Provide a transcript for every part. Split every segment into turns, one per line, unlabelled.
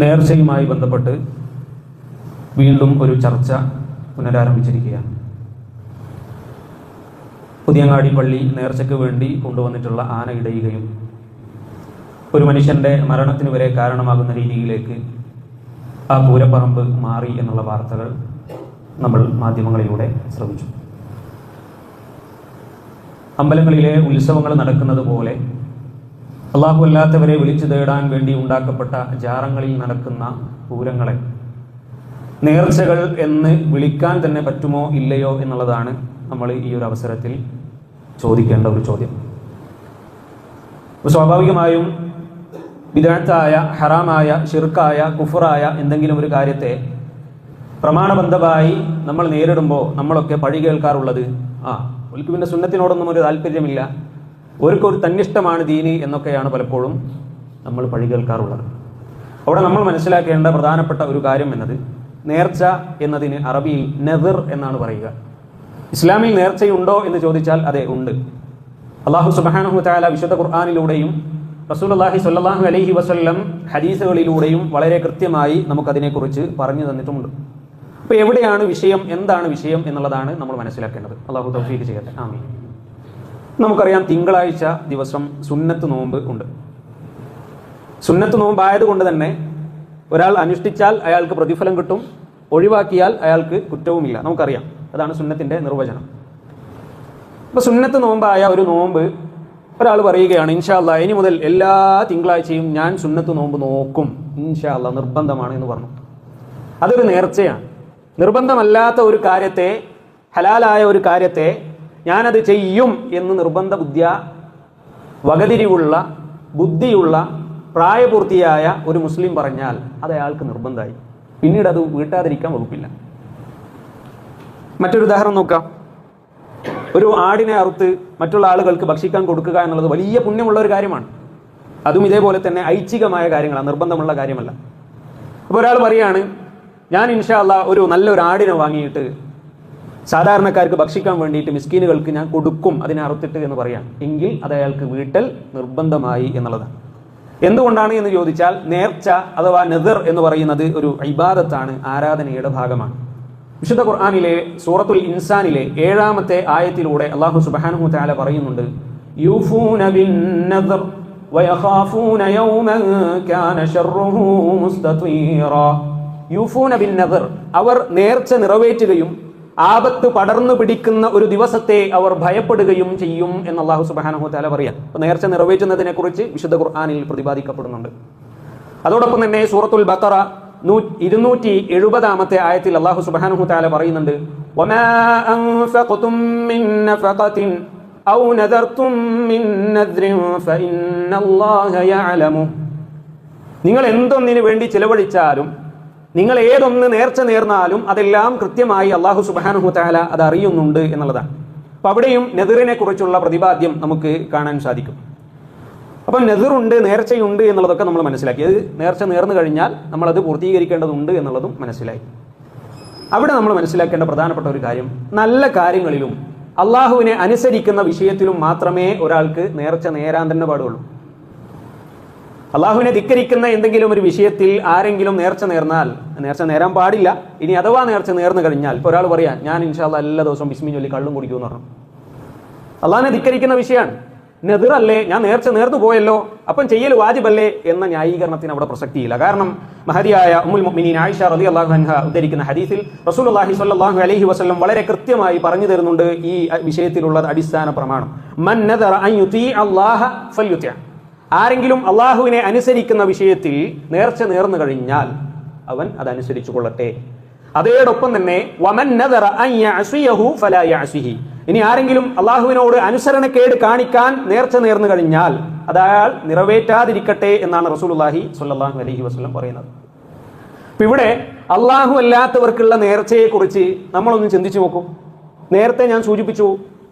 നേർച്ചയുമായി ബന്ധപ്പെട്ട് വീണ്ടും ഒരു ചർച്ച പുനരാരംഭിച്ചിരിക്കുകയാണ്. പുതിയങ്ങാടി പള്ളി നേർച്ചയ്ക്ക് വേണ്ടി കൊണ്ടുവന്നിട്ടുള്ള ആന ഇടയുകയും ഒരു മനുഷ്യന്റെ മരണത്തിന് വരെ കാരണമാകുന്ന രീതിയിലേക്ക് ആ പൂരപ്പറമ്പ് മാറി എന്നുള്ള വാർത്തകൾ നമ്മൾ മാധ്യമങ്ങളിലൂടെ ശ്രമിച്ചു അമ്പലങ്ങളിലെ ഉത്സവങ്ങൾ നടക്കുന്നത് പോലെ അള്ളാഹു അല്ലാത്തവരെ വിളിച്ചു തേടാൻ വേണ്ടി ഉണ്ടാക്കപ്പെട്ട ജാറങ്ങളിൽ നടക്കുന്ന പൂരങ്ങളെ. നേർച്ചകൾ എന്ന് വിളിക്കാൻ തന്നെ പറ്റുമോ ഇല്ലയോ എന്നുള്ളതാണ് നമ്മൾ ഈ ഒരു അവസരത്തിൽ ചോദിക്കേണ്ട ഒരു ചോദ്യം. സ്വാഭാവികമായും വിദഗ്ധായ ഹറാമായ ഷിർക്കായ കുഫറായ എന്തെങ്കിലും ഒരു കാര്യത്തെ പ്രമാണബന്ധമായി നമ്മൾ നേരിടുമ്പോൾ നമ്മളൊക്കെ പഴി കേൾക്കാറുള്ളത് ആ ഒലിക്കുവിന്റെ സുന്നത്തിനോടൊന്നും ഒരു താല്പര്യമില്ല. ഓർക്കൊരു തന്നിഷ്ടമാണ് ദീനി എന്നൊക്കെയാണ് പലപ്പോഴും നമ്മൾ പഴി കേൾക്കാറുള്ളത്. അവിടെ നമ്മൾ മനസ്സിലാക്കേണ്ട പ്രധാനപ്പെട്ട ഒരു കാര്യം എന്നത് നേർച്ച എന്നതിന് അറബിയിൽ നെതിർ എന്നാണ് പറയുക. ഇസ്ലാമിൽ നേർച്ചയുണ്ടോ എന്ന് ചോദിച്ചാൽ അതെ ഉണ്ട്. അള്ളാഹു സുബാനഹു താല വിശുദ്ധ ഖുർആാനിലൂടെയും റസൂലുള്ളാഹി സ്വല്ലല്ലാഹു അലഹി വസ്ല്ലം ഹദീസുകളിലൂടെയും വളരെ കൃത്യമായി നമുക്കതിനെക്കുറിച്ച് പറഞ്ഞു തന്നിട്ടുമുണ്ട്. അപ്പോൾ എവിടെയാണ് വിഷയം എന്താണ് വിഷയം എന്നുള്ളതാണ് നമ്മൾ മനസ്സിലാക്കേണ്ടത്. അള്ളാഹു തൗഫീഖ് ചെയ്യട്ടെ. ആമീൻ. നമുക്കറിയാം തിങ്കളാഴ്ച ദിവസം സുന്നത്ത് നോമ്പ് ഉണ്ട്. സുന്നത്ത് നോമ്പായതുകൊണ്ട് തന്നെ ഒരാൾ അനുഷ്ഠിച്ചാൽ അയാൾക്ക് പ്രതിഫലം കിട്ടും ഒഴിവാക്കിയാൽ അയാൾക്ക് കുറ്റവുമില്ല. നമുക്കറിയാം. അതാണ് സുന്നത്തിന്റെ നിർവചനം. അപ്പോൾ സുന്നത്ത് നോമ്പായ ഒരു നോമ്പ് ഒരാൾ പറയുകയാണ് ഇൻഷാല്ല ഇനി മുതൽ എല്ലാ തിങ്കളാഴ്ചയും ഞാൻ സുന്നത്ത് നോമ്പ് നോക്കും. ഇൻഷാല്ല നിർബന്ധമാണ് എന്ന് പറഞ്ഞു. അതൊരു നേർച്ചയാണ്. നിർബന്ധമല്ലാത്ത ഒരു കാര്യത്തെ ഹലാലായ ഒരു കാര്യത്തെ ഞാനത് ചെയ്യും എന്ന് നിർബന്ധ ബുദ്ധിയ വകതിരിവുള്ള ബുദ്ധിയുള്ള പ്രായപൂർത്തിയായ ഒരു മുസ്ലിം പറഞ്ഞാൽ അത് അയാൾക്ക് നിർബന്ധമായി പിന്നീട് അത് വീട്ടാതിരിക്കാൻ വകുപ്പില്ല. മറ്റൊരു ഉദാഹരണം നോക്കാം. ഒരു ആടിനെ അറുത്ത് മറ്റുള്ള ആളുകൾക്ക് ഭക്ഷിക്കാൻ കൊടുക്കുക എന്നുള്ളത് വലിയ പുണ്യമുള്ള ഒരു കാര്യമാണ്. അതും ഇതേപോലെ തന്നെ ഐച്ഛികമായ കാര്യങ്ങളാണ് നിർബന്ധമുള്ള കാര്യമല്ല. അപ്പോൾ ഒരാൾ പറയാണ് ഞാൻ ഇൻഷാല്ല ഒരു നല്ലൊരു ആടിനെ വാങ്ങിയിട്ട് സാധാരണക്കാർക്ക് ഭക്ഷിക്കാൻ വേണ്ടിയിട്ട് മിസ്കീനുകൾക്ക് ഞാൻ കൊടുക്കും അതിനെ അറുത്തിട്ട് എന്ന് പറയാം. എങ്കിൽ അത് അയാൾക്ക് വീട്ടൽ നിർബന്ധമായി എന്നുള്ളതാണ്. എന്തുകൊണ്ടാണ് എന്ന് ചോദിച്ചാൽ നേർച്ച അഥവാ നെതിർ എന്ന് പറയുന്നത് ഒരു ഇബാദത്താണ് ആരാധനയുടെ ഭാഗമാണ്. വിശുദ്ധ ഖുർആാനിലെ സൂറത്തുൽ ഇൻസാനിലെ ഏഴാമത്തെ ആയത്തിലൂടെ അള്ളാഹു സുബാനു താല പറയുന്നുണ്ട് അവർ നേർച്ച നിറവേറ്റുകയും ആപത്ത് പടർന്നു പിടിക്കുന്ന ഒരു ദിവസത്തെ അവർ ഭയപ്പെടുകയും ചെയ്യും എന്ന് അള്ളാഹു സുബാനഹു പറയാം അപ്പൊ നേർച്ച നിറവേറ്റുന്നതിനെ കുറിച്ച് വിശുദ്ധ ഖുർആാനിൽ പ്രതിപാദിക്കപ്പെടുന്നുണ്ട്. അതോടൊപ്പം തന്നെ സൂറത്തുൽ ബക്കറ ഇരുന്നൂറ്റി എഴുപതാമത്തെ ആയത്തിൽ അള്ളാഹു സുബാനഹു പറയുന്നുണ്ട് നിങ്ങൾ എന്തൊന്നിനു വേണ്ടി ചിലവഴിച്ചാലും നിങ്ങൾ ഏതൊന്ന് നേർച്ച നേർന്നാലും അതെല്ലാം കൃത്യമായി അള്ളാഹു സുബാനുഹുത്താല അത് അറിയുന്നുണ്ട് എന്നുള്ളതാണ്. അപ്പൊ അവിടെയും നെതിറിനെ കുറിച്ചുള്ള പ്രതിപാദ്യം നമുക്ക് കാണാൻ സാധിക്കും. അപ്പം നെതിറുണ്ട് നേർച്ചയുണ്ട് എന്നുള്ളതൊക്കെ നമ്മൾ മനസ്സിലാക്കി. അത് നേർച്ച നേർന്നു കഴിഞ്ഞാൽ നമ്മൾ അത് പൂർത്തീകരിക്കേണ്ടതുണ്ട് എന്നുള്ളതും മനസ്സിലായി. അവിടെ നമ്മൾ മനസ്സിലാക്കേണ്ട പ്രധാനപ്പെട്ട ഒരു കാര്യം നല്ല കാര്യങ്ങളിലും അള്ളാഹുവിനെ അനുസരിക്കുന്ന വിഷയത്തിലും മാത്രമേ ഒരാൾക്ക് നേർച്ച നേരാൻ തന്നെ പാടുള്ളൂ. അള്ളാഹുവിനെ ധിക്കരിക്കുന്ന എന്തെങ്കിലും ഒരു വിഷയത്തിൽ ആരെങ്കിലും നേർച്ച നേർന്നാൽ നേർച്ച നേരാൻ പാടില്ല. ഇനി അഥവാ നേർച്ച നേർന്നു കഴിഞ്ഞാൽ ഇപ്പോൾ ഒരാൾ പറയാം ഞാൻ ഇൻഷാല്ല എല്ലാ ദിവസവും ബിസ്മി ചൊല്ലി കള്ളും കുടിക്കുമെന്ന് പറഞ്ഞു. അള്ളാഹിനെ ധിക്കരിക്കുന്ന വിഷയമാണ് നെതിറല്ലേ ഞാൻ നേർച്ച നേർന്നു പോയല്ലോ. അപ്പം ചെയ്യൽ വാജിബല്ലേ എന്ന ന്യായീകരണത്തിന് അവിടെ പ്രസക്തിയില്ല. കാരണം മഹതിയായ ഉമ്മുൽ മുഅ്മിനീൻ ആയിഷ അള്ളാഹു അൻഹ ഉദ്ധരിക്കുന്ന ഹദീസിൽ റസൂലുള്ളാഹി സ്വല്ലല്ലാഹു അലൈഹി വസല്ലം വളരെ കൃത്യമായി പറഞ്ഞു തരുന്നുണ്ട് ഈ വിഷയത്തിലുള്ള അടിസ്ഥാന പ്രമാണം. മൻ നദറ അൻ യുതീ അല്ലാഹ ഫൽയുതിഅ ആരെങ്കിലും അള്ളാഹുവിനെ അനുസരിക്കുന്ന വിഷയത്തിൽ നേർച്ച നേർന്നു കഴിഞ്ഞാൽ അവൻ അതനുസരിച്ചു കൊള്ളട്ടെ. അതോടൊപ്പം തന്നെ വമൻ ഇനി ആരെങ്കിലും അള്ളാഹുവിനോട് അനുസരണക്കേട് കാണിക്കാൻ നേർച്ച നേർന്നു കഴിഞ്ഞാൽ അത് നിറവേറ്റാതിരിക്കട്ടെ എന്നാണ് റസൂലുള്ളാഹി സ്വല്ലല്ലാഹു അലഹി വസ്ലം പറയുന്നത്. അപ്പൊ ഇവിടെ അള്ളാഹു അല്ലാത്തവർക്കുള്ള നേർച്ചയെ കുറിച്ച് നമ്മളൊന്ന് ചിന്തിച്ചു നോക്കും. നേരത്തെ ഞാൻ സൂചിപ്പിച്ചു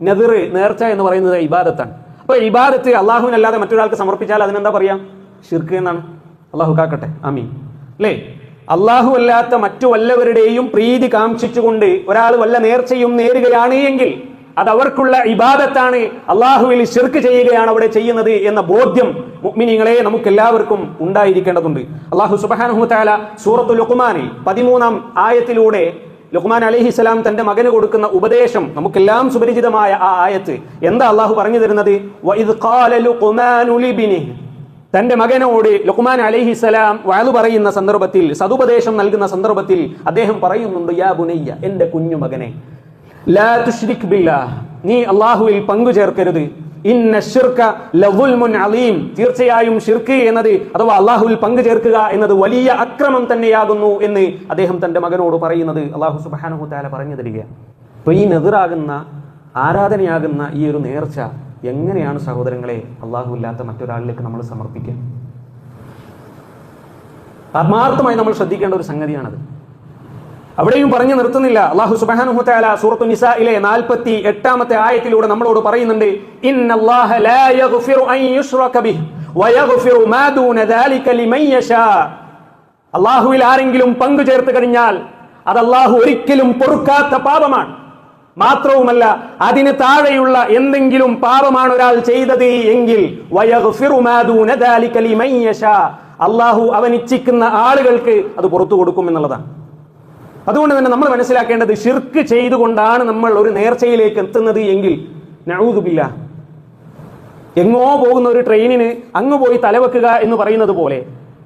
നെതിർ നേർച്ച എന്ന് പറയുന്നത് ഇബാദത്താണ്. അപ്പൊ ഇബാദത്ത് അള്ളാഹുവിനല്ലാതെ മറ്റൊരാൾക്ക് സമർപ്പിച്ചാൽ അതിനെന്താ പറയാം? ഷിർക്ക് എന്നാണ്. അള്ളാഹു കാക്കട്ടെ. ആമീൻ. അല്ലേ? അള്ളാഹു അല്ലാത്ത മറ്റു വല്ലവരുടെയും പ്രീതി കാംക്ഷിച്ചുകൊണ്ട് ഒരാൾ വല്ല നേർച്ചയും നേരുകയാണ് എങ്കിൽ അത് അവർക്കുള്ള ഇബാദത്താണ്. അള്ളാഹുവിൽ ഷിർക്ക് ചെയ്യുകയാണ് അവിടെ ചെയ്യുന്നത് എന്ന ബോധ്യം മുഅ്മിനീങ്ങളെ നമുക്ക് എല്ലാവർക്കും ഉണ്ടായിരിക്കേണ്ടതുണ്ട്. അള്ളാഹു സുബ്ഹാനഹു തആല സൂറത്തു പതിമൂന്നാം ആയത്തിലൂടെ ലുഖ്മാൻ അലൈഹിസ്സലാം തന്റെ മകന് കൊടുക്കുന്ന ഉപദേശം നമുക്കെല്ലാം സുപരിചിതമായ ആ ആയത്ത്. എന്താ അള്ളാഹു പറഞ്ഞു തരുന്നത്? തന്റെ മകനോട് ലുഖ്മാൻ അലൈഹിസലാം വയലു പറയുന്ന സന്ദർഭത്തിൽ സതുപദേശം നൽകുന്ന സന്ദർഭത്തിൽ അദ്ദേഹം പറയുന്നുണ്ട് യാ ബുനയ്യ എന്റെ കുഞ്ഞു മകനെ ലാ തുഷ്രിഖ് ബില്ലാഹ്. നീ അള്ളാഹുവിൽ പങ്കു അലീം. തീർച്ചയായും ഷിർക്ക് എന്നത് അഥവാ അള്ളാഹുവിൽ പങ്കു ചേർക്കുക എന്നത് വലിയ അക്രമം തന്നെയാകുന്നു എന്ന് അദ്ദേഹം തന്റെ മകനോട് പറയുന്നത് അള്ളാഹു സുബ്ഹാനഹു തആല പറഞ്ഞു തരികയാണ്. അപ്പൊ ഈ നെതിറാകുന്ന ആരാധനയാകുന്ന ഈ ഒരു നേർച്ച എങ്ങനെയാണ് സഹോദരങ്ങളെ അള്ളാഹു ഇല്ലാത്ത മറ്റൊരാളിലേക്ക് നമ്മൾ സമർപ്പിക്കുക? ആത്മാർത്ഥമായി നമ്മൾ ശ്രദ്ധിക്കേണ്ട ഒരു സംഗതിയാണത്. അവിടെയും പറഞ്ഞു നിർത്തുന്നില്ല. അള്ളാഹു സുബ്ഹാനഹു തആല സൂറത്തു നിസാഇലെ നാൽപ്പത്തി എട്ടാമത്തെ ആയത്തിലൂടെ നമ്മളോട് പറയുന്നുണ്ട് അള്ളാഹുവിൽ ആരെങ്കിലും പങ്കു ചേർത്ത് കഴിഞ്ഞാൽ അത് അള്ളാഹു ഒരിക്കലും പൊറുക്കാത്ത പാപമാണ്. മാത്രവുമല്ല അതിന് താഴെയുള്ള എന്തെങ്കിലും പാപമാണ് ഒരാൾ ചെയ്തത് എങ്കിൽ അള്ളാഹു അവൻ ഇച്ഛിക്കുന്ന ആളുകൾക്ക് അത് പുറത്തു കൊടുക്കും എന്നുള്ളതാണ്. അതുകൊണ്ട് തന്നെ നമ്മൾ മനസ്സിലാക്കേണ്ടത് ഷിർക്ക് ചെയ്തുകൊണ്ടാണ് നമ്മൾ ഒരു നേർച്ചയിലേക്ക് എത്തുന്നത് എങ്കിൽ നഴുതുമില്ല എങ്ങോ പോകുന്ന ഒരു ട്രെയിനിന് അങ്ങ് പോയി തലവെക്കുക എന്ന് പറയുന്നത് പോലെ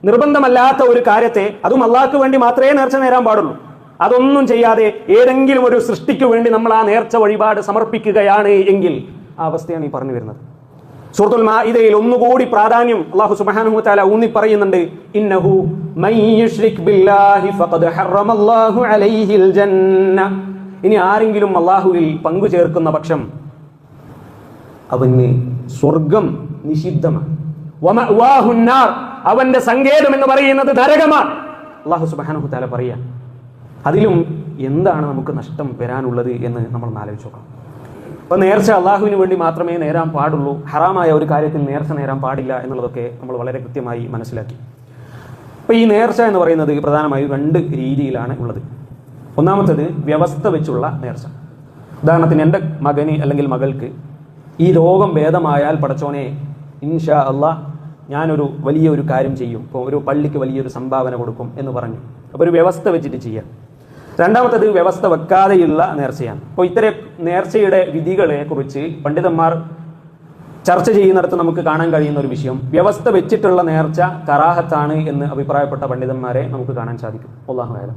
നിർബന്ധമല്ലാത്ത ഒരു കാര്യത്തെ അതും അള്ളാഹ്ക്ക് വേണ്ടി മാത്രമേ നേർച്ച നേരാൻ പാടുള്ളൂ. അതൊന്നും ചെയ്യാതെ ഏതെങ്കിലും ഒരു സൃഷ്ടിക്ക് വേണ്ടി നമ്മൾ ആ നേർച്ച വഴിപാട് സമർപ്പിക്കുകയാണ് എങ്കിൽ ആ അവസ്ഥയാണ് ഈ പറഞ്ഞു വരുന്നത്. സൂറത്തുൽ മാഇദയിൽ ഒന്നുകൂടി പ്രാധാന്യം അള്ളാഹു സുബ്ഹാനഹു തആല ഊന്നി പറയുന്നുണ്ട് ഇന്നഹു ബില്ലാഹി ഫഖദ് ഹറമല്ലാഹു അലൈഹിൽ ജന്ന. ഇനി ആരെങ്കിലും അള്ളാഹുവിൽ പങ്കു ചേർക്കുന്ന പക്ഷം അവന് സ്വർഗം നിഷിദ്ധമാണ്. അവന്റെ സങ്കേതം എന്ന് പറയുന്നത് നരകമാണ്. അള്ളാഹു സുബാനഹു താല പറയാ അതിലും എന്താണ് നമുക്ക് നഷ്ടം വരാനുള്ളത് എന്ന് നമ്മൾ ആലോചിച്ച് അപ്പൊ നേർച്ച അള്ളാഹുവിന് വേണ്ടി മാത്രമേ നേരാൻ പാടുള്ളൂ. ഹറാമായ ഒരു കാര്യത്തിൽ നേർച്ച നേരാൻ പാടില്ല എന്നുള്ളതൊക്കെ നമ്മൾ വളരെ കൃത്യമായി മനസ്സിലാക്കി. അപ്പോൾ ഈ നേർച്ച എന്ന് പറയുന്നത് പ്രധാനമായും രണ്ട് രീതിയിലാണ് ഉള്ളത്. ഒന്നാമത്തത് വ്യവസ്ഥ വെച്ചുള്ള നേർച്ച. ഉദാഹരണത്തിന് എന്റെ മകന് അല്ലെങ്കിൽ മകൾക്ക് ഈ രോഗം ഭേദമായാൽ പടച്ചോനെ ഇൻഷാ അള്ളാഹ് ഞാനൊരു വലിയൊരു കാര്യം ചെയ്യും. ഇപ്പോൾ ഒരു പള്ളിക്ക് വലിയൊരു സംഭാവന കൊടുക്കും എന്ന് പറഞ്ഞു. അപ്പോൾ ഒരു വ്യവസ്ഥ വെച്ചിട്ട് ചെയ്യാം. രണ്ടാമത്തത് വ്യവസ്ഥ വെക്കാതെയുള്ള നേർച്ചയാണ്. അപ്പോൾ ഇത്തരം നേർച്ചയുടെ വിധികളെ കുറിച്ച് പണ്ഡിതന്മാർ ചർച്ച ചെയ്യുന്നിടത്ത് നമുക്ക് കാണാൻ കഴിയുന്ന ഒരു വിഷയം. വ്യവസ്ഥ വെച്ചിട്ടുള്ള നേർച്ച കറാഹത്താണ് എന്ന് അഭിപ്രായപ്പെട്ട പണ്ഡിതന്മാരെ നമുക്ക് കാണാൻ സാധിക്കും. ആയാലും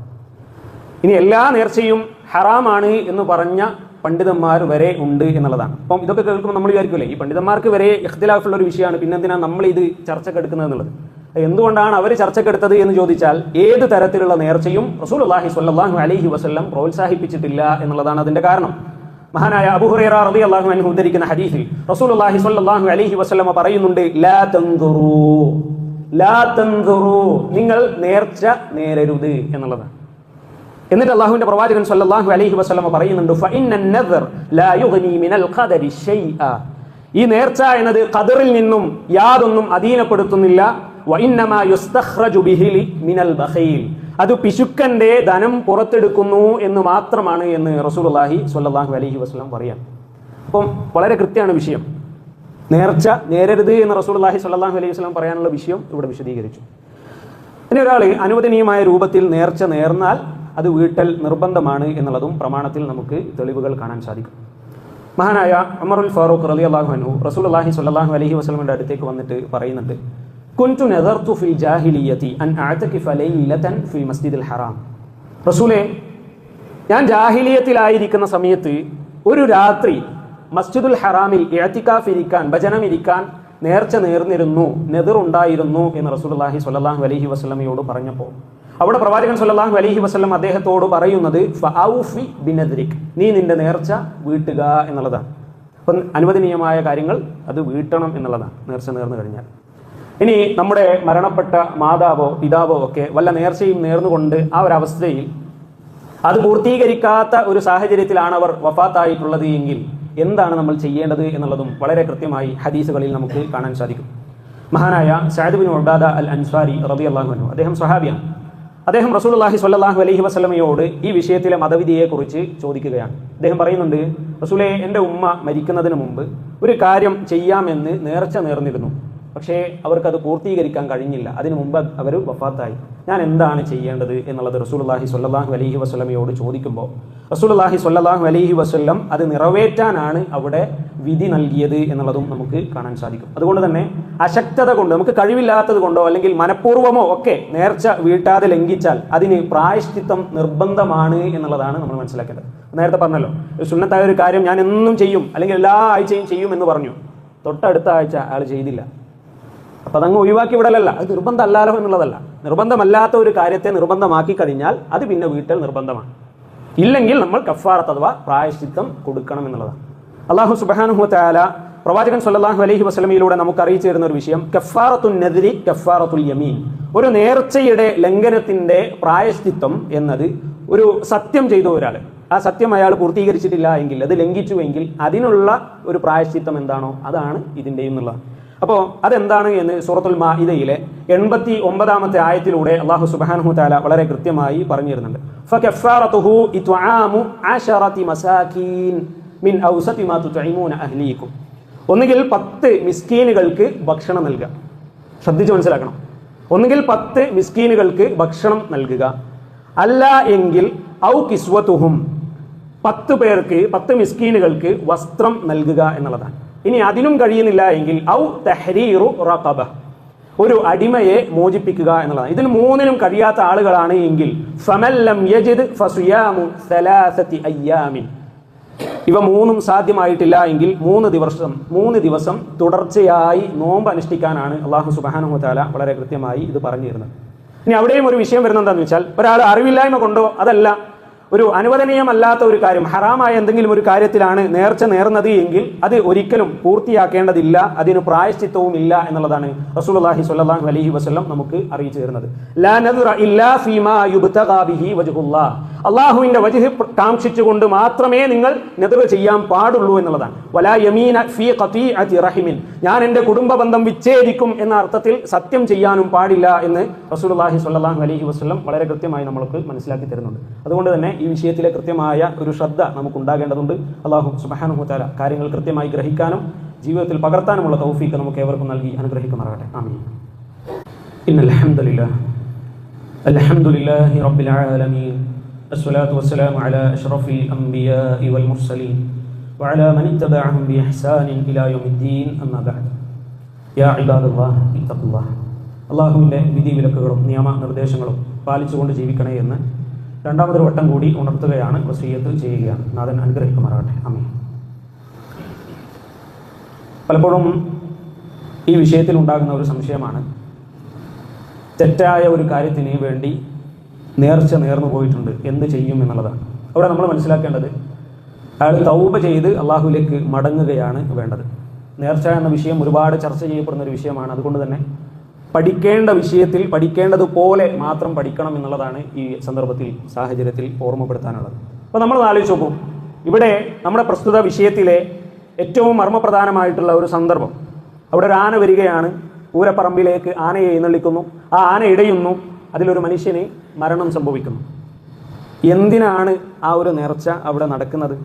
ഇനി എല്ലാ നേർച്ചയും ഹറാമാണ് എന്ന് പറഞ്ഞ പണ്ഡിതന്മാർ വരെ ഉണ്ട് എന്നുള്ളതാണ്. അപ്പം ഇതൊക്കെ കേൾക്കുമ്പോൾ നമ്മൾ വിചാരിക്കില്ലേ ഈ പണ്ഡിതന്മാർക്ക് വരെ ഇഖ്തിലാഫുള്ള ഒരു വിഷയമാണ്. പിന്നെന്തിനാണ് നമ്മൾ ഇത് ചർച്ചക്കെടുക്കുന്നത് എന്നുള്ളത്? എന്തുകൊണ്ടാണ് അവർ ചർച്ചക്കെടുത്തത് എന്ന് ചോദിച്ചാൽ ഏത് തരത്തിലുള്ള നേർച്ചയും റസൂൽ അള്ളാഹി സ്വല്ലല്ലാഹു അലഹി വസല്ലം പ്രോത്സാഹിപ്പിച്ചിട്ടില്ല എന്നുള്ളതാണ് അതിന്റെ കാരണം. മഹാനായ അബൂഹുറൈറ റളിയല്ലാഹു അൻഹു ഉദ്ധരിക്കുന്ന ഹദീസിൽ റസൂലുള്ളാഹി സ്വല്ലല്ലാഹു അലഹി വസല്ലം പറയുന്നുണ്ട് ലാ ലാ നിങ്ങൾ നേർച്ച നേരരുത് എന്നുള്ളതാണ്. എന്നിട്ട് അള്ളാഹുവിന്റെ പ്രവാചകൻ സല്ലല്ലാഹു അലൈഹി വസല്ലം പറയുന്നുണ്ട് ഈ നേർച്ച എന്നത് ഖദറിൽ നിന്നും യാതൊന്നും അധീനപ്പെടുത്തുന്നില്ല അത് പിശുക്കന്റെ ധനം പുറത്തെടുക്കുന്നു എന്ന് മാത്രമാണ് എന്ന് റസൂലുള്ളാഹി സ്വല്ലല്ലാഹു അലഹി വസല്ലം പറയാം അപ്പം വളരെ കൃത്യമാണ് വിഷയം. നേർച്ച നേരരുത് എന്ന് റസൂലുള്ളാഹി സ്വല്ലല്ലാഹു അലൈഹി വസല്ലം പറയാനുള്ള വിഷയം ഇവിടെ വിശദീകരിച്ചു. ഇനി ഒരാൾ അനുവദനീയമായ രൂപത്തിൽ നേർച്ച നേർന്നാൽ അത് വീട്ടൽ നിർബന്ധമാണ് എന്നുള്ളതും പ്രമാണത്തിൽ നമുക്ക് തെളിവുകൾ കാണാൻ സാധിക്കും. മഹാനായ അമറുൽ ഫാറൂഖ് റലി അള്ളാഹു അനു റസൂൽ അള്ളാഹി സ്വല്ലല്ലാഹു അലഹി വസ്ലമിന്റെ അടുത്തേക്ക് വന്നിട്ട് പറയുന്നുണ്ട്. കുൻതു നെതർത്തു ഫിൽ ജാഹിലിയത്തി അൻ അഅതകിഫ ലൈലതൻ ഫിൽ അൽ ഹറാം റസൂലെ ഞാൻ ജാഹിലിയത്തിലായിരിക്കുന്ന സമയത്ത് ഒരു രാത്രി മസ്ജിദുൽ ഹറാമിൽ ഇഴത്തിക്കാഫ് ഇരിക്കാൻ ഭജനം ഇരിക്കാൻ നേർച്ച നേർന്നിരുന്നു നെതിറുണ്ടായിരുന്നു എന്ന് റസൂലുള്ളാഹി സ്വല്ലാഹു അലഹി വസ്ലമയോട് പറഞ്ഞപ്പോൾ. അവിടെ പ്രവാചകൻ സ്വല്ലല്ലാഹു അലഹി വസ്ലം അദ്ദേഹത്തോട് പറയുന്നത് നീ നിന്റെ നേർച്ച വീട്ടുക എന്നുള്ളതാണ്. അപ്പം അനുവദനീയമായ കാര്യങ്ങൾ അത് വീട്ടണം എന്നുള്ളതാണ് നേർച്ച നേർന്നു കഴിഞ്ഞാൽ. ഇനി നമ്മുടെ മരണപ്പെട്ട മാതാവോ പിതാവോ ഒക്കെ വല്ല നേർച്ചയും നേർന്നുകൊണ്ട് ആ ഒരു അവസ്ഥയിൽ അത് പൂർത്തീകരിക്കാത്ത ഒരു സാഹചര്യത്തിലാണ് അവർ വഫാത്തായിട്ടുള്ളത് എങ്കിൽ എന്താണ് നമ്മൾ ചെയ്യേണ്ടത് എന്നുള്ളതും വളരെ കൃത്യമായി ഹദീസുകളിൽ നമുക്ക് കാണാൻ സാധിക്കും. മഹാനായ സാദിബിൻ ഒബാദ അൽ അൻസാരി റബി അള്ളാഹു അദ്ദേഹം സ്വഹാബിയാണ്. അദ്ദേഹം റസൂലുള്ളാഹി സ്വല്ലല്ലാഹു അലഹി വസ്ലമയോട് ഈ വിഷയത്തിലെ മതവിധിയെക്കുറിച്ച് ചോദിക്കുകയാണ്. അദ്ദേഹം പറയുന്നുണ്ട് റസൂലെ എന്റെ ഉമ്മ മരിക്കുന്നതിന് മുമ്പ് ഒരു കാര്യം ചെയ്യാമെന്ന് നേർച്ച നേർന്നിരുന്നു. പക്ഷേ അവർക്കത് പൂർത്തീകരിക്കാൻ കഴിഞ്ഞില്ല. അതിനു മുമ്പ് അവർ വഫാത്തായി. ഞാൻ എന്താണ് ചെയ്യേണ്ടത് എന്നുള്ളത് റസൂലുള്ളാഹി സ്വല്ലാഹു അലഹി വസ്ലമയോട് ചോദിക്കുമ്പോൾ റസൂലുള്ളാഹി സ്വല്ലാഹു അലഹി വസ്ല്ലം അത് നിറവേറ്റാനാണ് അവിടെ വിധി നൽകിയത് എന്നുള്ളതും നമുക്ക് കാണാൻ സാധിക്കും. അതുകൊണ്ട് തന്നെ അശക്തത കൊണ്ട് നമുക്ക് കഴിവില്ലാത്തത് കൊണ്ടോ അല്ലെങ്കിൽ മനഃപൂർവമോ ഒക്കെ നേർച്ച വീട്ടാതെ ലംഘിച്ചാൽ അതിന് പ്രായശ്ചിത്തം നിർബന്ധമാണ് എന്നുള്ളതാണ് നമ്മൾ മനസ്സിലാക്കേണ്ടത്. നേരത്തെ പറഞ്ഞല്ലോ സുന്നത്തായ ഒരു കാര്യം ഞാൻ എന്നും ചെയ്യും അല്ലെങ്കിൽ എല്ലാ ആഴ്ചയും ചെയ്യും എന്ന് പറഞ്ഞു. തൊട്ടടുത്ത ആഴ്ച അയാൾ ചെയ്തില്ല. അപ്പൊ അതങ്ങ് ഒഴിവാക്കി വിടലല്ല. അത് നിർബന്ധമല്ലാലോ എന്നുള്ളതല്ല. നിർബന്ധമല്ലാത്ത ഒരു കാര്യത്തെ നിർബന്ധമാക്കി കഴിഞ്ഞാൽ അത് പിന്നെ വീട്ടിൽ നിർബന്ധമാണ്. ഇല്ലെങ്കിൽ നമ്മൾ കഫാറത്ത് അഥവാ പ്രായശ്ചിത്തം കൊടുക്കണം എന്നുള്ളതാണ്. അള്ളാഹു സുബാനുഹു പ്രവാചകൻ സല്ലല്ലാഹു അലഹി വസ്ലമിയിലൂടെ നമുക്ക് അറിയിച്ചു തരുന്ന ഒരു വിഷയം കഫാറത്തുൽ നെതിരി കഫാറത്തുൽ യമീൻ. ഒരു നേർച്ചയുടെ ലംഘനത്തിന്റെ പ്രായശ്ചിത്തം എന്നത് ഒരു സത്യം ചെയ്ത ഒരാൾ ആ സത്യം അയാൾ പൂർത്തീകരിച്ചിട്ടില്ല എങ്കിൽ അത് ലംഘിച്ചുവെങ്കിൽ അതിനുള്ള ഒരു പ്രായശ്ചിത്തം എന്താണോ അതാണ് ഇതിന്റെയും എന്നുള്ളത്. അപ്പോൾ അതെന്താണ് എന്ന് സൂറത്തുൽ മാഇദയിലെ എൺപത്തി ഒമ്പതാമത്തെ ആയത്തിലൂടെ അള്ളാഹു സുബാനഹു താല വളരെ കൃത്യമായി പറഞ്ഞു തരുന്നുണ്ട് ഒന്നുകിൽ പത്ത് മിസ്കീനുകൾക്ക് ഭക്ഷണം നൽകുക. ശ്രദ്ധിച്ച് മനസ്സിലാക്കണം. ഒന്നുകിൽ പത്ത് മിസ്കീനുകൾക്ക് ഭക്ഷണം നൽകുക. അല്ല എങ്കിൽ ഔ കിസ്വത്തുഹും പത്ത് പേർക്ക് പത്ത് മിസ്കീനുകൾക്ക് വസ്ത്രം നൽകുക എന്നുള്ളതാണ്. ഇനി അതിനും കഴിയുന്നില്ല എങ്കിൽ ഔ തഹരീറു റഖബ. ഒരു അടിമയെ മോചിപ്പിക്കുക എന്നുള്ളതാണ്. ഇതിന് മൂന്നിനും കഴിയാത്ത ആളുകളാണ് എങ്കിൽ ഇവ മൂന്നും സാധ്യമായിട്ടില്ല എങ്കിൽ മൂന്ന് ദിവസം മൂന്ന് ദിവസം തുടർച്ചയായി നോമ്പ് അനുഷ്ഠിക്കാനാണ് അള്ളാഹു സുബാനു താല വളരെ കൃത്യമായി ഇത് പറഞ്ഞു തരുന്നത് ഇനി അവിടെയും ഒരു വിഷയം വരുന്നത് എന്താണെന്ന് വെച്ചാൽ ഒരാൾ അറിവില്ലായ്മ കൊണ്ടോ അതല്ല ഒരു അനുവദനീയമല്ലാത്ത ഒരു കാര്യം. ഹറാമായ എന്തെങ്കിലും ഒരു കാര്യത്തിലാണ് നേർച്ച നേർന്നത് എങ്കിൽ അത് ഒരിക്കലും പൂർത്തിയാക്കേണ്ടതില്ല അതിന് പ്രായശ്ചിത്തവും ഇല്ല എന്നുള്ളതാണ് റസൂലുള്ളാഹി സ്വല്ലല്ലാഹു അലഹി വസ്ലം നമുക്ക് അറിയിച്ചു തരുന്നത്. അള്ളാഹുവിന്റെ വജ്ഹ് കാംക്ഷിച്ചുകൊണ്ട് മാത്രമേ നിങ്ങൾ നെതിർ ചെയ്യാൻ പാടുള്ളൂ എന്നുള്ളതാണ്. വലാ യമീന റഹിമിൻ. ഞാൻ എന്റെ കുടുംബ ബന്ധം വിച്ഛേദിക്കും എന്ന അർത്ഥത്തിൽ സത്യം ചെയ്യാനും പാടില്ല എന്ന് റസൂൽ അള്ളാഹി സ്വല്ലല്ലാഹു അലഹി വസ്ലം വളരെ കൃത്യമായി നമ്മൾക്ക് മനസ്സിലാക്കി തരുന്നുണ്ട്. അതുകൊണ്ട് തന്നെ ഈ വിഷയത്തിലെ കൃത്യമായ ഒരു ശ്രദ്ധ നമുക്ക് ഉണ്ടാകേണ്ടതുണ്ട് അള്ളാഹു സുബ്ഹാനഹു തആല കാര്യങ്ങൾ കൃത്യമായി ഗ്രഹിക്കാനും ജീവിതത്തിൽ പകർത്താനുമുള്ള തൗഫീക്ക് നമുക്ക് ഏവർക്കും നൽകി അനുഗ്രഹിക്കുമാറാകട്ടെ ആമീൻ ഇന്നൽ ഹംദുലില്ലാഹ് الحمد لله رب العالمين الصلاة والسلام على أشرف الأنبياء والمرسلين وعلى من اتبعهم بإحسان إلى يوم الدين أما بعد يا عباد الله اتقوا الله അള്ളാഹുവിൻ്റെ വിധിവിലക്കുകളും നിയമ നിർദ്ദേശങ്ങളും പാലിച്ചുകൊണ്ട് ജീവിക്കണേ എന്ന് രണ്ടാമതൊരു വട്ടം കൂടി ഉണർത്തുകയാണ് വസീയത്ത് ചെയ്യുകയാണ് നാഥൻ അനുഗ്രഹിക്കുമാറാകട്ടെ. അമ്മ പലപ്പോഴും ഈ വിഷയത്തിൽ ഉണ്ടാകുന്ന ഒരു സംശയമാണ്. തെറ്റായ ഒരു കാര്യത്തിന് വേണ്ടി നേർച്ച നേർന്നു പോയിട്ടുണ്ട്. എന്ത് ചെയ്യും എന്നുള്ളതാണ്. അവിടെ നമ്മൾ മനസ്സിലാക്കേണ്ടത് അയാൾ തൗബ ചെയ്ത് അള്ളാഹുവിലേക്ക് മടങ്ങുകയാണ് വേണ്ടത്. നേർച്ച എന്ന വിഷയം ഒരുപാട് ചർച്ച ചെയ്യപ്പെടുന്ന ഒരു വിഷയമാണ്. അതുകൊണ്ട് തന്നെ പഠിക്കേണ്ട വിഷയത്തിൽ പഠിക്കേണ്ടതുപോലെ മാത്രം പഠിക്കണം എന്നുള്ളതാണ് ഈ സന്ദർഭത്തിൽ സാഹചര്യത്തിൽ ഓർമ്മപ്പെടുത്താനുള്ളത്. അപ്പോൾ നമ്മൾ ആലോചിച്ച് നോക്കും. ഇവിടെ നമ്മുടെ പ്രസ്തുത വിഷയത്തിലെ ഏറ്റവും മർമ്മപ്രധാനമായിട്ടുള്ള ഒരു സന്ദർഭം. അവിടെ ഒരു ആന വരികയാണ്. പൂരപ്പറമ്പിലേക്ക് ആനയെ എഴുന്നള്ളിക്കുന്നു. ആ ആന ഇടയുന്നു. അതിലൊരു മനുഷ്യന് മരണം സംഭവിക്കുന്നു. എന്തിനാണ് ആ ഒരു നേർച്ച അവിടെ നടക്കുന്നത്?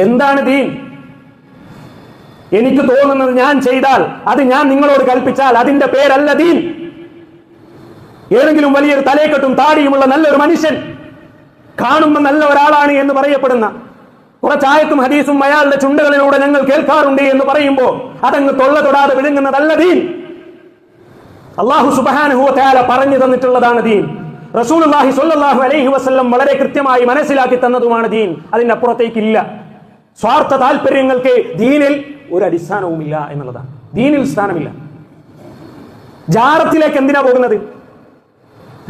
എന്താണ് ദീൻ? എനിക്ക് തോന്നുന്നത് ഞാൻ ചെയ്താൽ അത് ഞാൻ നിങ്ങളോട് കൽപ്പിച്ചാൽ അതിന്റെ പേരല്ല ദീൻ. ഏതെങ്കിലും വലിയൊരു തലയെക്കെട്ടും താടിയുമുള്ള നല്ലൊരു മനുഷ്യൻ കാണുമ്പോൾ നല്ല ഒരാളാണ് എന്ന് പറയപ്പെടുന്ന കുറച്ചായത്തും ഹദീസും അയാളുടെ ചുണ്ടുകളിലൂടെ ഞങ്ങൾ കേൾക്കാറുണ്ട് എന്ന് പറയുമ്പോൾ അതങ്ങ് തൊള്ള തൊടാതെ വിഴുങ്ങുന്നതല്ല ദീൻ. അള്ളാഹു സുബാനുഹുല പറഞ്ഞു തന്നിട്ടുള്ളതാണ് ദീൻ. റസൂലുള്ളാഹി സ്വല്ലല്ലാഹു അലൈഹി വസ്ല്ലം വളരെ കൃത്യമായി മനസ്സിലാക്കി തന്നതുമാണ് ദീൻ. അതിന്റെ അപ്പുറത്തേക്കില്ല സ്വാർത്ഥ താല്പര്യങ്ങൾക്ക് ദീനിൽ ഒരു അടിസ്ഥാനവുമില്ല എന്നുള്ളതാണ്. ദീനിൽ സ്ഥാനമില്ല. ജാറത്തിലേക്ക് എന്തിനാ പോകുന്നത്?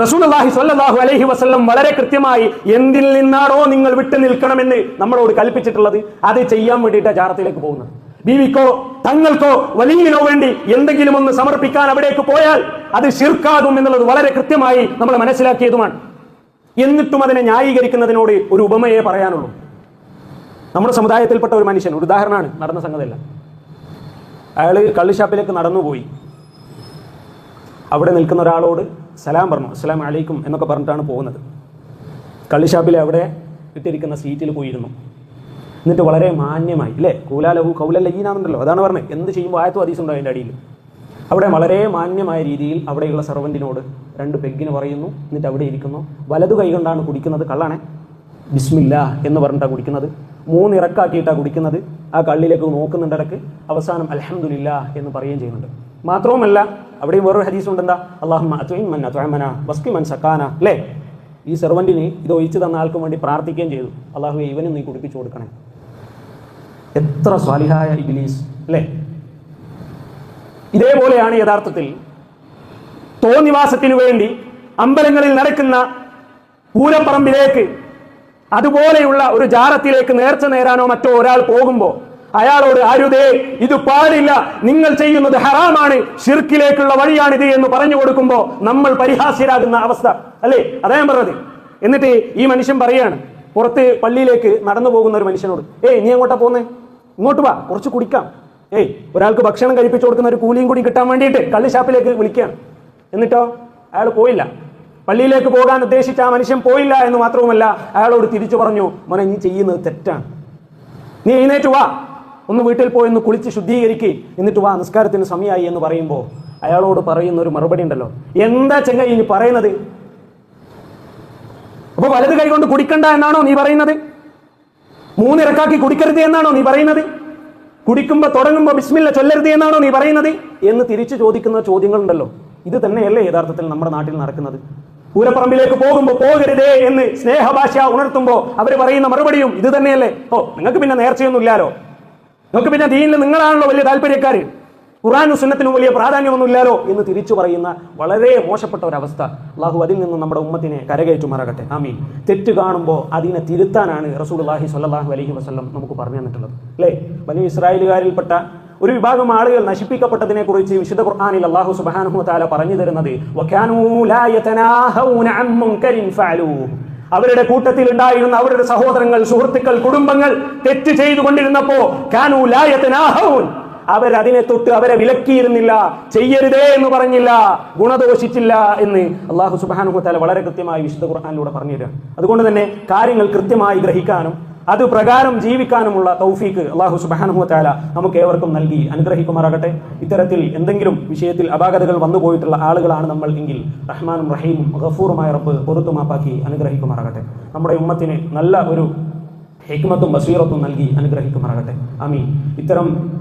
റസൂലുള്ളാഹി സ്വല്ലല്ലാഹു അലഹി വസ്ല്ലം വളരെ കൃത്യമായി എന്തിൽ നിന്നാണോ നിങ്ങൾ വിട്ടു നിൽക്കണമെന്ന് നമ്മളോട് കൽപ്പിച്ചിട്ടുള്ളത് അത് ചെയ്യാൻ വേണ്ടിയിട്ടാണ് ജാറത്തിലേക്ക് പോകുന്നത്. ബീവിക്കോ തങ്ങൾക്കോ വലിയനോ വേണ്ടി എന്തെങ്കിലും ഒന്ന് സമർപ്പിക്കാൻ അവിടേക്ക് പോയാൽ അത് ശിർക്കാകും എന്നുള്ളത് വളരെ കൃത്യമായി നമ്മൾ മനസ്സിലാക്കിയതുമാണ്. എന്നിട്ടും അതിനെ ന്യായീകരിക്കുന്നതിനോട് ഒരു ഉപമയെ പറയാനുള്ളൂ. നമ്മുടെ സമുദായത്തിൽപ്പെട്ട ഒരു മനുഷ്യൻ ഒരു ഉദാഹരണമാണ് നടന്ന സംഗതിയല്ല അയാൾ കള്ളിഷാപ്പിലേക്ക് നടന്നുപോയി.
അവിടെ നിൽക്കുന്ന ഒരാളോട് സലാം പറഞ്ഞു അസ്സലാം അലൈക്കും എന്നൊക്കെ പറഞ്ഞിട്ടാണ് പോകുന്നത്. കള്ളിഷാപ്പിൽ അവിടെ ഇട്ടിരിക്കുന്ന സീറ്റിൽ പോയിരുന്നു. എന്നിട്ട് വളരെ മാന്യമായി അല്ലേ കൂലാലഹു കൗലല്ല ഈനാന്നുണ്ടല്ലോ അതാണ് പറഞ്ഞത്. എന്ത് ചെയ്യുമ്പോൾ ആയത്തും അതീസുണ്ടോ അതിന്റെ അടിയിൽ. അവിടെ വളരെ മാന്യമായ രീതിയിൽ അവിടെയുള്ള സർവന്റിനോട് രണ്ട് പെഗ്ഗിന് പറയുന്നു. എന്നിട്ട് അവിടെ ഇരിക്കുന്നു. വലതു കൈ കൊണ്ടാണ് കുടിക്കുന്നത് കള്ളാണേ. ബിസ്മില്ല എന്ന് പറഞ്ഞിട്ടാണ് കുടിക്കുന്നത്. മൂന്ന് ഇറക്കാക്കിയിട്ടാണ് കുടിക്കുന്നത്. ആ കള്ളിലേക്ക് നോക്കുന്നുണ്ടിടക്ക് അവസാനം അലഹമുല്ല എന്ന് പറയുകയും ചെയ്യുന്നുണ്ട്. മാത്രവുമല്ല അവിടെയും വേറൊരു ഹദീസ് ഉണ്ട് എന്താ അള്ളാഹുമ അത്വയിൻ മൻ അത്വമന വസ്കി മൻ സക്കാന അല്ലേ? ഈ സെർവന്റിന് ഇത് ഒഴിച്ചു തന്ന ആൾക്കും വേണ്ടി പ്രാർത്ഥിക്കുകയും ചെയ്തു. അള്ളാഹുവെ ഇവനും നീ കുടിപ്പിച്ചു കൊടുക്കണേ. എത്ര സ്വാലിഹായ ഇബിലീസ് അല്ലേ? ഇതേപോലെയാണ് യഥാർത്ഥത്തിൽ തോന്നിവാസത്തിനു വേണ്ടി അമ്പലങ്ങളിൽ നടക്കുന്ന പൂരപ്പറമ്പിലേക്ക് അതുപോലെയുള്ള ഒരു ജാറത്തിലേക്ക് നേർച്ച നേരാനോ മറ്റോ ഒരാൾ പോകുമ്പോൾ അയാളോട് ആരുതേ ഇത് പാടില്ല നിങ്ങൾ ചെയ്യുന്നത് ഹറാമാണ് ഷിർക്കിലേക്കുള്ള വഴിയാണിത് എന്ന് പറഞ്ഞു കൊടുക്കുമ്പോൾ നമ്മൾ പരിഹാസ്യരാകുന്ന അവസ്ഥ അല്ലേ? അതാ ഞാൻ പറഞ്ഞത്. എന്നിട്ട് ഈ മനുഷ്യൻ പറയാണ് പുറത്ത് പള്ളിയിലേക്ക് നടന്നു പോകുന്ന ഒരു മനുഷ്യനോട് ഏയ് നീ എങ്ങോട്ടാ പോകുന്നേ ഇങ്ങോട്ട് വാ കുറച്ച് കുടിക്കാം. ഏയ് ഒരാൾക്ക് ഭക്ഷണം കഴിപ്പിച്ചു കൊടുക്കുന്ന ഒരു കൂലിയും കൂടി കിട്ടാൻ വേണ്ടിയിട്ട് കള്ളിഷാപ്പിലേക്ക് വിളിക്കുകയാണ്. എന്നിട്ടോ അയാൾ പോയില്ല. പള്ളിയിലേക്ക് പോകാൻ ഉദ്ദേശിച്ച ആ മനുഷ്യൻ പോയില്ല എന്ന് മാത്രവുമല്ല അയാളോട് തിരിച്ചു പറഞ്ഞു മോനെ നീ ചെയ്യുന്നത് തെറ്റാണ്. നീ എഴുന്നേറ്റ് വാ. ഒന്ന് വീട്ടിൽ പോയി ഒന്ന് കുളിച്ച് ശുദ്ധീകരിക്ക്. എന്നിട്ട് വാ നിസ്കാരത്തിന് സമയമായി എന്ന് പറയുമ്പോൾ അയാളോട് പറയുന്ന ഒരു മറുപടി ഉണ്ടല്ലോ. എന്താ ചെങ്ങ ഇനി പറയുന്നത്? അപ്പൊ വലത് കൈ കൊണ്ട് കുടിക്കണ്ട എന്നാണോ നീ പറയുന്നത്? മൂന്നിറക്കാക്കി കുടിക്കരുത് എന്നാണോ നീ പറയുന്നത്? കുടിക്കുമ്പോൾ തുടങ്ങുമ്പോൾ ബിസ്മില്ല ചൊല്ലരുത് എന്നാണോ നീ പറയുന്നത്? എന്ന് തിരിച്ചു ചോദിക്കുന്ന ചോദ്യങ്ങളുണ്ടല്ലോ. ഇത് തന്നെയല്ലേ യഥാർത്ഥത്തിൽ നമ്മുടെ നാട്ടിൽ നടക്കുന്നത്? പൂരപ്പറമ്പിലേക്ക് പോകുമ്പോൾ പോകരുതേ എന്ന് സ്നേഹഭാഷ ഉണർത്തുമ്പോൾ അവർ പറയുന്ന മറുപടിയും ഇത് തന്നെയല്ലേ? ഓ നിങ്ങൾക്ക് പിന്നെ നേർച്ചയൊന്നും ഇല്ലാലോ? നിങ്ങൾക്ക് പിന്നെ ദീനിൽ നിങ്ങളാണല്ലോ വലിയ താല്പര്യക്കാർ ഖുറാനും സുന്നത്തിനും വലിയ പ്രാധാന്യമൊന്നും ഇല്ലാലോ എന്ന് തിരിച്ചു പറയുന്ന വളരെ മോശപ്പെട്ട ഒരവസ്ഥ അള്ളാഹു അതിൽ നിന്നും നമ്മുടെ ഉമ്മത്തിനെ കരകയറ്റുമാറാകട്ടെ. ആമീൻ. തെറ്റ് കാണുമ്പോൾ അതിനെ തിരുത്താനാണ് റസൂലുള്ളാഹി സ്വല്ലാഹു അലഹി വസല്ലം നമുക്ക് പറഞ്ഞു തന്നിട്ടുള്ളത്. അല്ലേ? വലിയ ഇസ്രായേലുകാരിൽപ്പെട്ട ഒരു വിഭാഗം ആളുകൾ നശിപ്പിക്കപ്പെട്ടതിനെ കുറിച്ച് വിശുദ്ധ ഖുർആാനിൽ അള്ളാഹു സുബാനു താല പറഞ്ഞു തരുന്നത് അവരുടെ കൂട്ടത്തിൽ ഉണ്ടായിരുന്ന അവരുടെ സഹോദരങ്ങൾ സുഹൃത്തുക്കൾ കുടുംബങ്ങൾ തെറ്റ് ചെയ്തുകൊണ്ടിരുന്നപ്പോ യതനാഹൗൻ അവരതിനെ തൊട്ട് അവരെ വിലക്കിയിരുന്നില്ല ചെയ്യരുതേ എന്ന് പറഞ്ഞില്ല ഗുണദോഷിച്ചില്ല എന്ന് അള്ളാഹു സുബാനു താല വളരെ കൃത്യമായി വിശുദ്ധ ഖുർആാനിലൂടെ പറഞ്ഞുതരാം അതുകൊണ്ട് തന്നെ കാര്യങ്ങൾ കൃത്യമായി ഗ്രഹിക്കാനും അത് പ്രകാരം ജീവിക്കാനുമുള്ള തൗഫീക്ക് അള്ളാഹു സുബാനു താല നമുക്ക് ഏവർക്കും നൽകി. അനുഗ്രഹിക്കുമാറാകട്ടെ. ഇത്തരത്തിൽ എന്തെങ്കിലും വിഷയത്തിൽ അപാകതകൾ വന്നുപോയിട്ടുള്ള ആളുകളാണ് നമ്മൾ എങ്കിൽ റഹ്മാനും റഹീമും ഗഫൂറുമായ റബ്ബ് പൊറുത്തുമാപ്പാക്കി അനുഗ്രഹിക്കുമാറാകട്ടെ. നമ്മുടെ ഉമ്മത്തിന് നല്ല ഒരു ഹിക്മത്തും ബസീറത്തും നൽകി അനുഗ്രഹിക്കുമാറാകട്ടെ. ആമീൻ. ഇത്തരം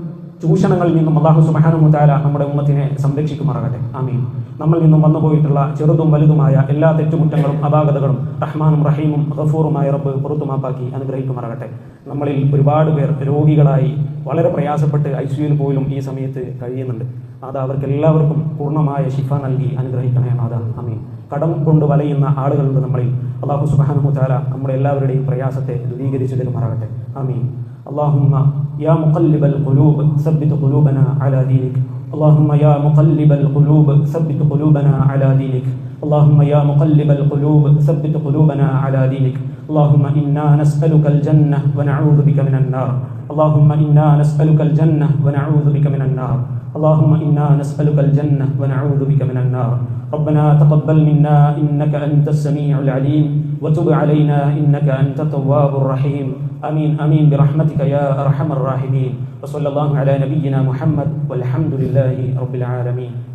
ചൂഷണങ്ങളിൽ നിന്നും അള്ളാഹു സുബാനുമുത്താല നമ്മുടെ ഉമ്മത്തിനെ സംരക്ഷിക്കുമാറാകട്ടെ. ആമീൻ. നമ്മൾ നിന്നും വന്നുപോയിട്ടുള്ള ചെറുതും വലുതുമായ എല്ലാ തെറ്റുമുറ്റങ്ങളും അപാകതകളും റഹ്മാനും റഹീമും ഗഫൂറുമായ റബ്ബ് പുറത്തുമാപ്പാക്കി അനുഗ്രഹിക്കുമാറാകട്ടെ. നമ്മളിൽ ഒരുപാട് പേർ രോഗികളായി വളരെ പ്രയാസപ്പെട്ട് ഐ സിയുവിൽ പോലും ഈ സമയത്ത് കഴിയുന്നുണ്ട്. അത് അവർക്ക് എല്ലാവർക്കും പൂർണമായ ശിഫ നൽകി അനുഗ്രഹിക്കണേ മാത. ആമീൻ. കടം കൊണ്ട് വലയുന്ന ആളുകളുണ്ട് നമ്മളിൽ. അള്ളാഹു സുബാനുമുത്താല നമ്മുടെ എല്ലാവരുടെയും പ്രയാസത്തെ ദൂരീകരിച്ചു തരുമാറാകട്ടെ ആമീൻ. അള്ളാഹുമ്മ يا مقلب القلوب ثبت قلوبنا على دينك. اللهم يا مقلب القلوب ثبت قلوبنا على دينك. اللهم يا مقلب القلوب ثبت قلوبنا على دينك. اللهم إنا نسألك الجنة ونعوذ بك من النار. اللهم إنا نسألك الجنة ونعوذ بك من النار. اللهم إنا نسألك الجنة ونعوذ بك من النار. ربنا تقبل منا إنك أنت السميع العليم وتب علينا إنك أنت التواب الرحيم. آمين آمين برحمتك يا أرحم الراحمين. وصلى الله على نبينا محمد والحمد لله رب العالمين.